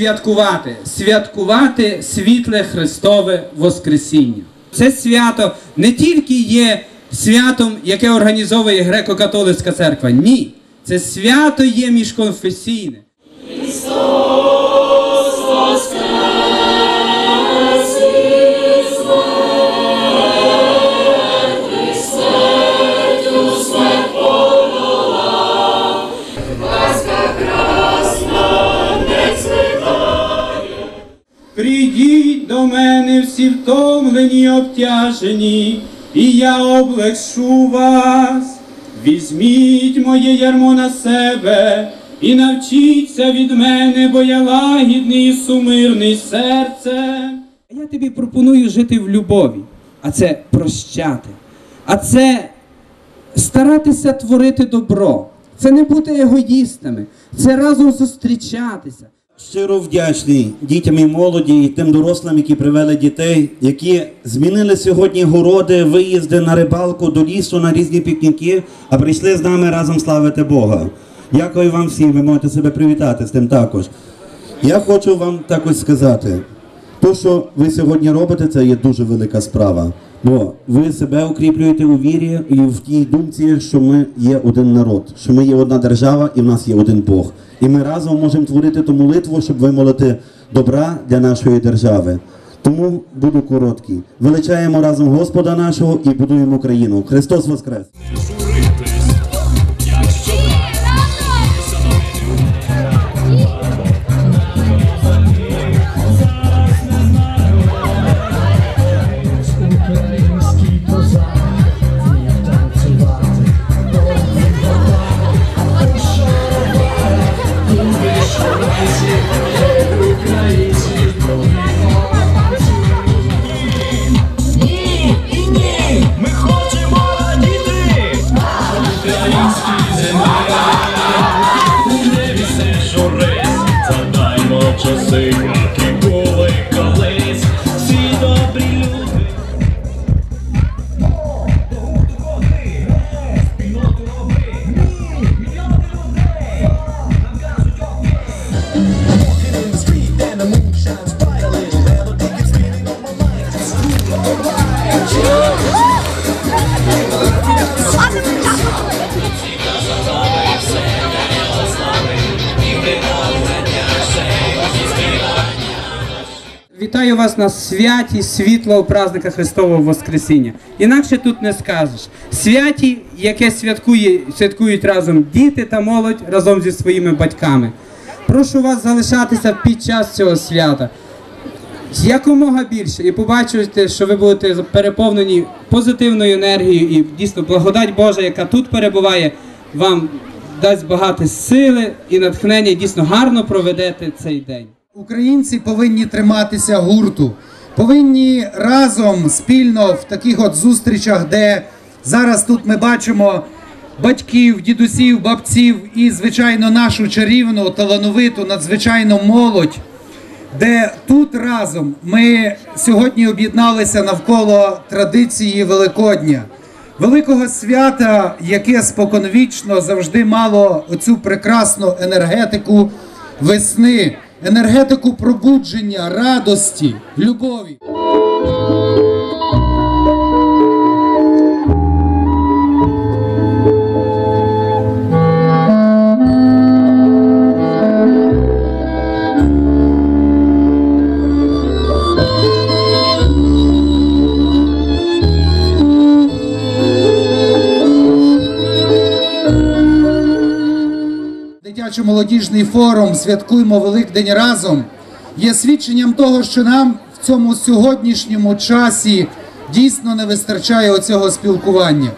святкувати, святкувати світле Христове Воскресіння. Це свято не тільки є святом, яке організовує греко-католицька церква. Ні, це свято є міжконфесійне. Прийдіть обтяжені, і я облегшу вас. Візьміть моє ярмо на себе і навчіться від мене, бо я лагідний і сумирний серцем. Я тобі пропоную жити в любові, а це прощати, а це старатися творити добро, це не бути егоїстами, це разом зустрічатися. Щиро вдячний дітям і молоді, і тим дорослим, які привели дітей, які змінили сьогодні городи, виїзди на рибалку до лісу, на різні пікніки, а прийшли з нами разом славити Бога. Дякую вам всім, ви можете себе привітати з тим також. Я хочу вам також сказати, то, що ви сьогодні робите, це є дуже велика справа. Бо ви себе укріплюєте у вірі і в тій думці, що ми є один народ, що ми є одна держава і в нас є один Бог. І ми разом можемо творити ту молитву, щоб вимолити добра для нашої держави. Тому буду короткий. Величаємо разом Господа нашого і будуємо Україну. Христос Воскрес! Вітаю вас на святі світлого праздника Христового Воскресіння. Інакше тут не скажеш. Святі, яке святкує, святкують разом діти та молодь разом зі своїми батьками. Прошу вас залишатися під час цього свята якомога більше і побачите, що ви будете переповнені позитивною енергією і дійсно благодать Божа, яка тут перебуває, вам дасть багато сили і натхнення, дійсно гарно проведете цей день. Українці повинні триматися гурту, повинні разом спільно в таких от зустрічах, де зараз тут ми бачимо батьків, дідусів, бабців і, звичайно, нашу чарівну, талановиту, надзвичайну молодь, де тут разом ми сьогодні об'єдналися навколо традиції Великодня. Великого свята, яке споконвічно завжди мало оцю прекрасну енергетику весни, енергетику пробудження, радості, любові. Дитячо-молодіжний форум Святкуємо Великдень разом є свідченням того, що нам в цьому сьогоднішньому часі дійсно не вистачає оцього спілкування.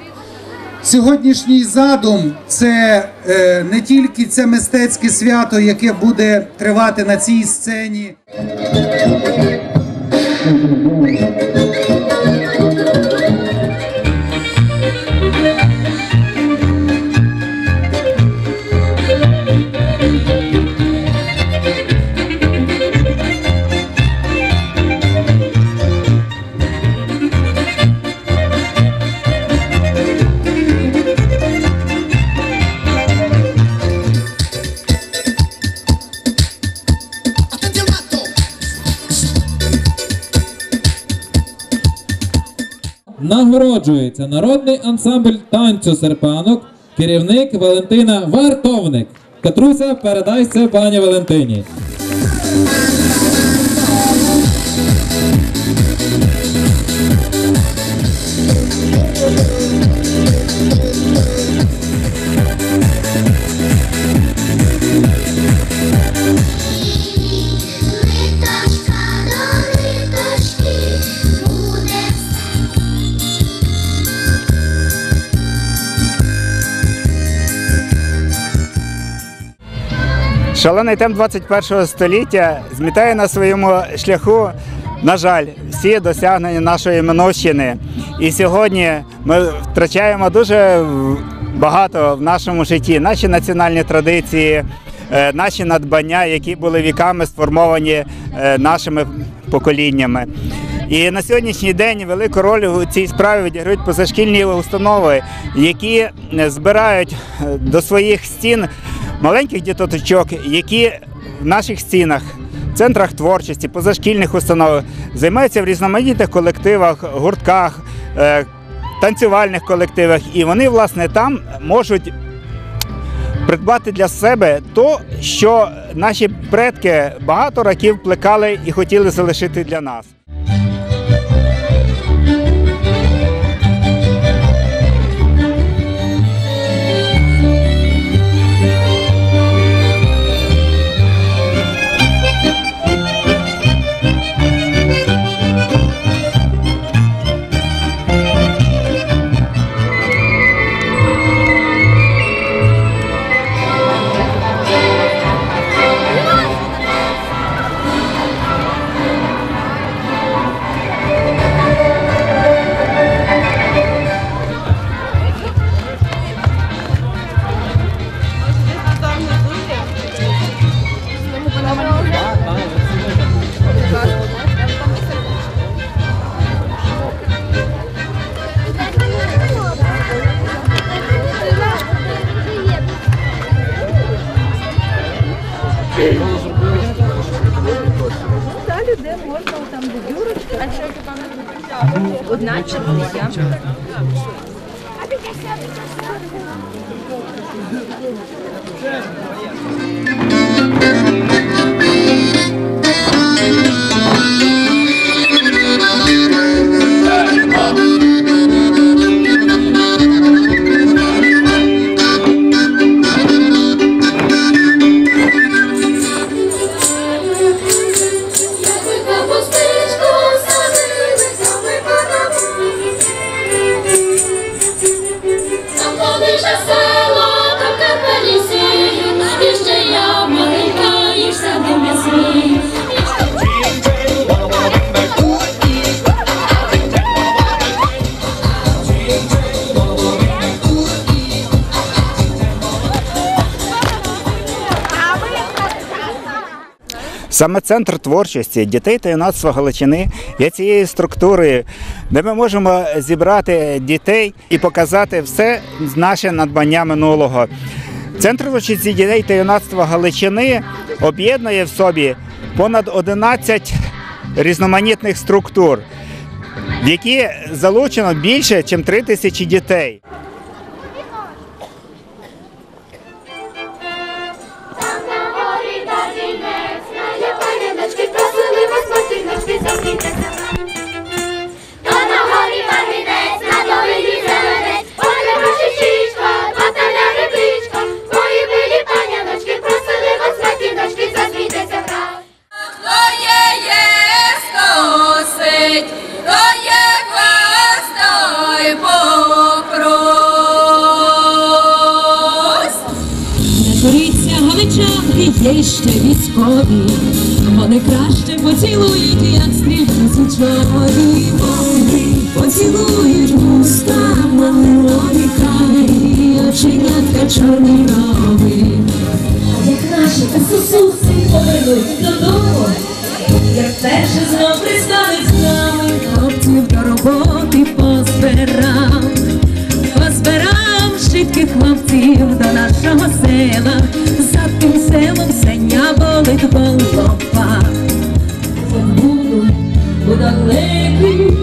Сьогоднішній задум це е, не тільки це мистецьке свято, яке буде тривати на цій сцені. Нагороджується народний ансамбль танцю серпанок, керівник Валентина Вартовник. Катруся, передай це пані Валентині. Шалений темп 21 століття змітає на своєму шляху, на жаль, всі досягнення нашої минувщини. І сьогодні ми втрачаємо дуже багато в нашому житті, наші національні традиції, е, наші надбання, які були віками сформовані е, нашими поколіннями. І на сьогоднішній день велику роль у цій справі відіграють позашкільні установи, які е, збирають до своїх стін маленьких діточок, які в наших стінах, центрах творчості, позашкільних установах займаються в різноманітних колективах, гуртках, е, танцювальних колективах, і вони власне там можуть придбати для себе то, що наші предки багато років плекали і хотіли залишити для нас. Далі, де можна там. А що там? Одна чи дві? Саме центр творчості дітей та юнацтва Галичини є цією структурою, де ми можемо зібрати дітей і показати все наше надбання минулого. Центр творчості дітей та юнацтва Галичини об'єднує в собі понад 11 різноманітних структур, в які залучено більше, ніж 3 тисячі дітей. Як наші повернуть додому, як перше знов пристануть з нами. Хлопців до роботи позбирав, позбирав швидких хлопців до нашого села. За тим селом сеня болить голова. Буду у далекій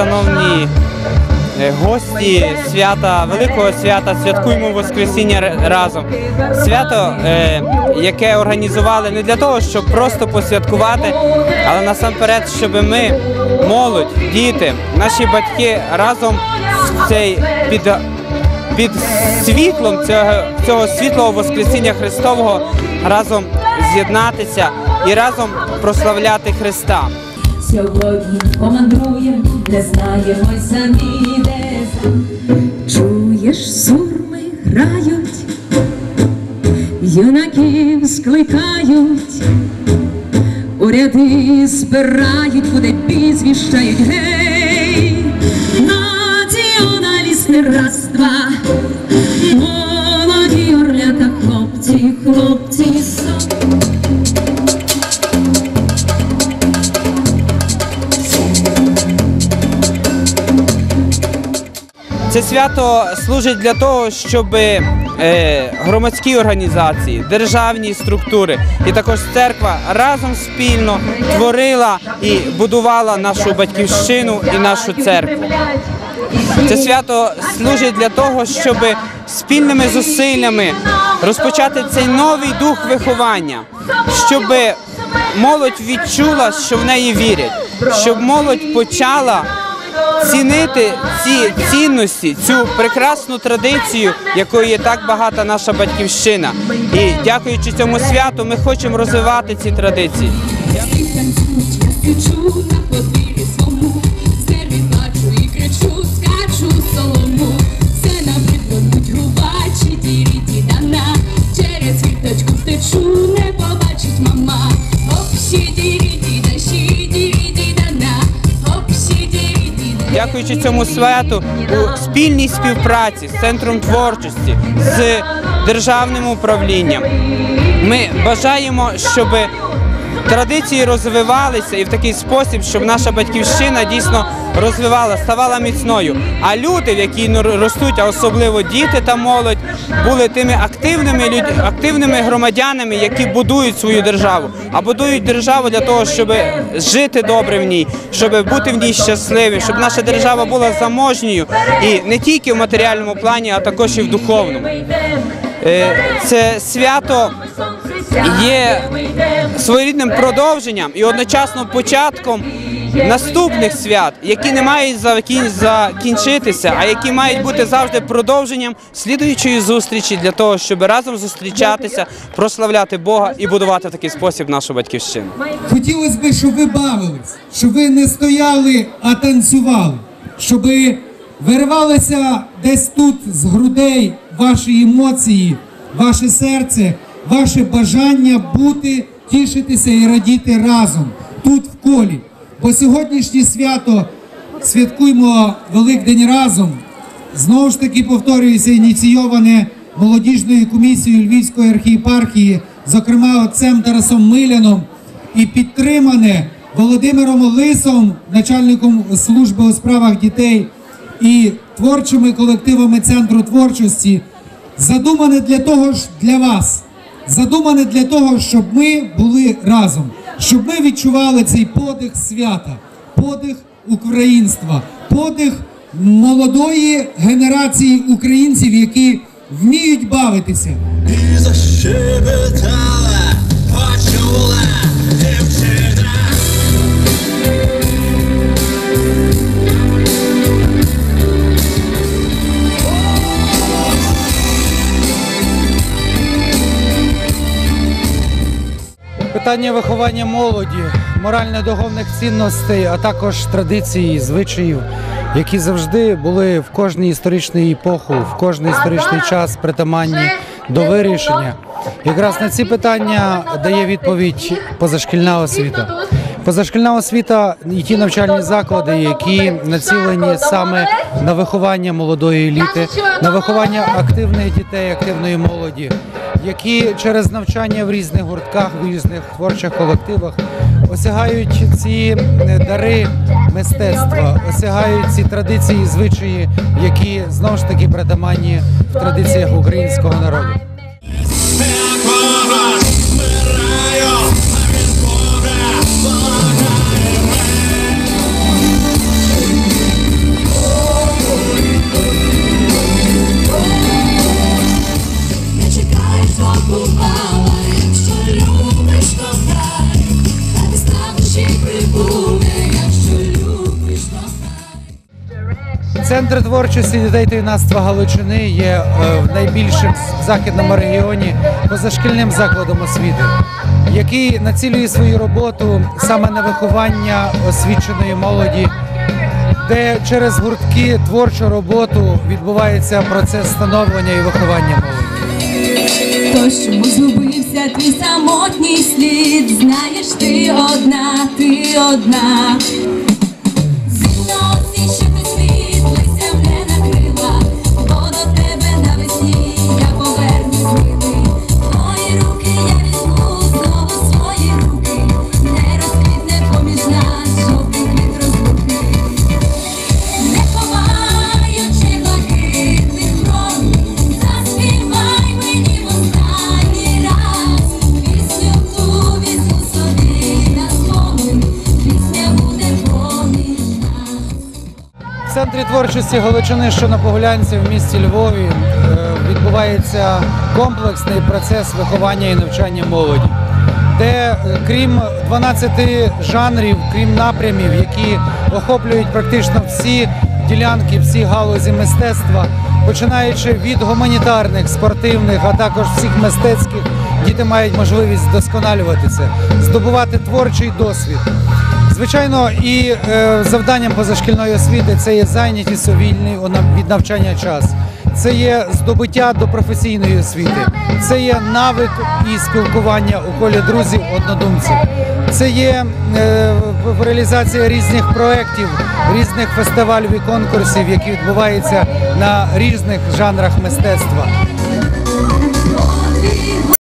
шановні е, гості свята, великого свята, святкуємо Воскресіння разом. Свято, е, яке організували не для того, щоб просто посвяткувати, але насамперед, щоб ми, молодь, діти, наші батьки разом в цей під, під світлом цього, цього світлого Воскресіння Христового разом з'єднатися і разом прославляти Христа. Сьогодні помандруєм, не знаємо й самі де. Чуєш, сурми грають, юнаків скликають, уряди збирають, куди бій звіщають гей, націоналісти раз, два, свято служить для того, щоб е, громадські організації, державні структури і також церква разом спільно творила і будувала нашу батьківщину і нашу церкву. Це свято служить для того, щоб спільними зусиллями розпочати цей новий дух виховання, щоб молодь відчула, що в неї вірять, щоб молодь почала цінити ці цінності, цю прекрасну традицію, якою є так багата наша батьківщина. І дякуючи цьому святу, ми хочемо розвивати ці традиції. Дякуючи цьому свету у спільній співпраці з центром творчості, з державним управлінням. Ми бажаємо, щоб традиції розвивалися і в такий спосіб, щоб наша батьківщина дійсно розвивала, ставала міцною. А люди, в які ростуть, а особливо діти та молодь, були тими активними люд... активними громадянами, які будують свою державу, а будують державу для того, щоб жити добре в ній, щоб бути в ній щасливим, щоб наша держава була заможньою і не тільки в матеріальному плані, а також і в духовному. Е, Це свято є своєрідним продовженням і одночасно початком наступних свят, які не мають закін- закінчитися, а які мають бути завжди продовженням слідуючої зустрічі для того, щоб разом зустрічатися, прославляти Бога і будувати в такий спосіб нашу батьківщину. Хотілося б, щоб ви бавились, щоб ви не стояли, а танцювали, щоб виривалися десь тут з грудей ваші емоції, ваше серце, ваше бажання бути, тішитися і радіти разом тут в колі. Бо сьогоднішнє свято святкуємо Великдень разом. Знову ж таки повторююся, ініційоване молодіжною комісією Львівської архієпархії, зокрема отцем Тарасом Миляном, і підтримане Володимиром Лисом, начальником служби у справах дітей і творчими колективами центру творчості, задумане для того ж для вас, задумане для того, щоб ми були разом, щоб ми відчували цей подих свята, подих українства, подих молодої генерації українців, які вміють бавитися. І защебетала, почула дівчина. Питання виховання молоді, морально-духовних цінностей, а також традицій, звичаїв, які завжди були в кожній історичній епоху, в кожний історичний час притаманні до вирішення. Якраз на ці питання дає відповідь позашкільна освіта. Позашкільна освіта і ті навчальні заклади, які націлені саме на виховання молодої еліти, на виховання активних дітей, активної молоді, які через навчання в різних гуртках, в різних творчих колективах осягають ці е, дари мистецтва, осягають ці традиції, і звичаї, які знову ж таки притаманні в традиціях українського народу. Центр творчості дітей та юнацтва Галичини є е, найбільшим в західному регіоні позашкільним закладом освіти, який націлює свою роботу саме на виховання освіченої молоді, де через гуртки творчу роботу відбувається процес становлення і виховання молоді. То, чому згубився твій самотній слід, знаєш ти одна, ти одна. Творчості Галичини, що на Погулянці в місті Львові, е, відбувається комплексний процес виховання і навчання молоді, де е, крім 12 жанрів, крім напрямів, які охоплюють практично всі ділянки, всі галузі мистецтва, починаючи від гуманітарних, спортивних, а також всіх мистецьких, діти мають можливість вдосконалюватися, здобувати творчий досвід. Звичайно, і е, завданням позашкільної освіти це є зайнятість у вільний від навчання час. Це є здобуття до професійної освіти, це є навик і спілкування у колі друзів, однодумців. Це є е, реалізація різних проєктів, різних фестивалів і конкурсів, які відбуваються на різних жанрах мистецтва.